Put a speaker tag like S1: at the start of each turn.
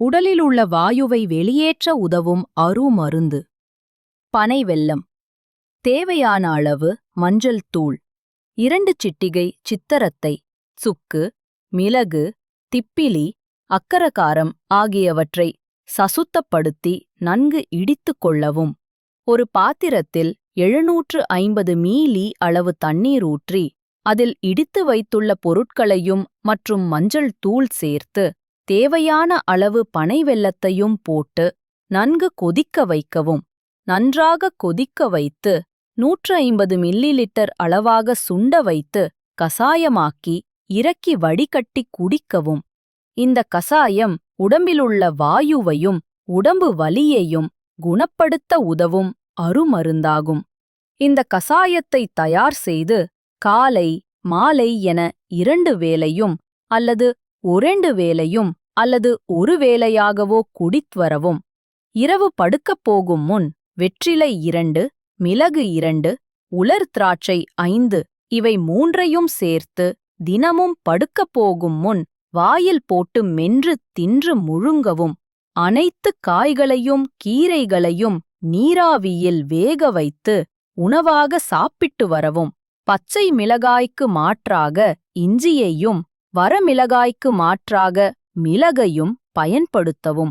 S1: உடலில் உள்ள வாயுவை வெளியேற்ற உதவும் அருமருந்து. பனை வெல்லம். தேவையான அளவு மஞ்சள் தூள். இரண்டு சிட்டிகை சித்தரத்தை. சுக்கு மிளகு திப்பிலி அக்கரகாரம் ஆகியவற்றை சசுத்தப்படுத்தி நன்கு இடித்துக் கொள்ளவும். ஒரு பாத்திரத்தில் எழுநூற்று ஐம்பது மீலி அளவு தண்ணீர் ஊற்றி அதில் இடித்து வைத்துள்ள பொருட்களையும் மற்றும் மஞ்சள் தூள் சேர்த்து தேவையான அளவு பனை வெல்லத்தையும் போட்டு நன்கு கொதிக்க வைக்கவும். நன்றாக கொதிக்க வைத்து நூற்று ஐம்பது மில்லி லிட்டர் அளவாக சுண்ட வைத்து கசாயமாக்கி இறக்கி வடிகட்டி குடிக்கவும். இந்த கசாயம் உடம்பிலுள்ள வாயுவையும் உடம்பு வலியையும் குணப்படுத்த உதவும் அருமருந்தாகும். இந்த கசாயத்தை தயார் செய்து காலை மாலை என இரண்டு வேளையும் அல்லது ஒரெண்டு வேளையும் அல்லது ஒரு வேளையாகவோ குடித்வரவும் இரவு படுக்கப் போகும் முன் வெற்றிலை இரண்டு மிளகு இரண்டு உலர் திராட்சை ஐந்து இவை மூன்றையும் சேர்த்து தினமும் படுக்கப் போகும் முன் வாயில் போட்டு மென்று தின்று முழுங்கவும். அனைத்து காய்களையும் கீரைகளையும் நீராவியில் வேக வைத்து உணவாக சாப்பிட்டு வரவும். பச்சை மிளகாய்க்கு மாற்றாக இஞ்சியையும் வரமிளகாய்க்கு மாற்றாக மிளகையும் பயன்படுத்தவும்.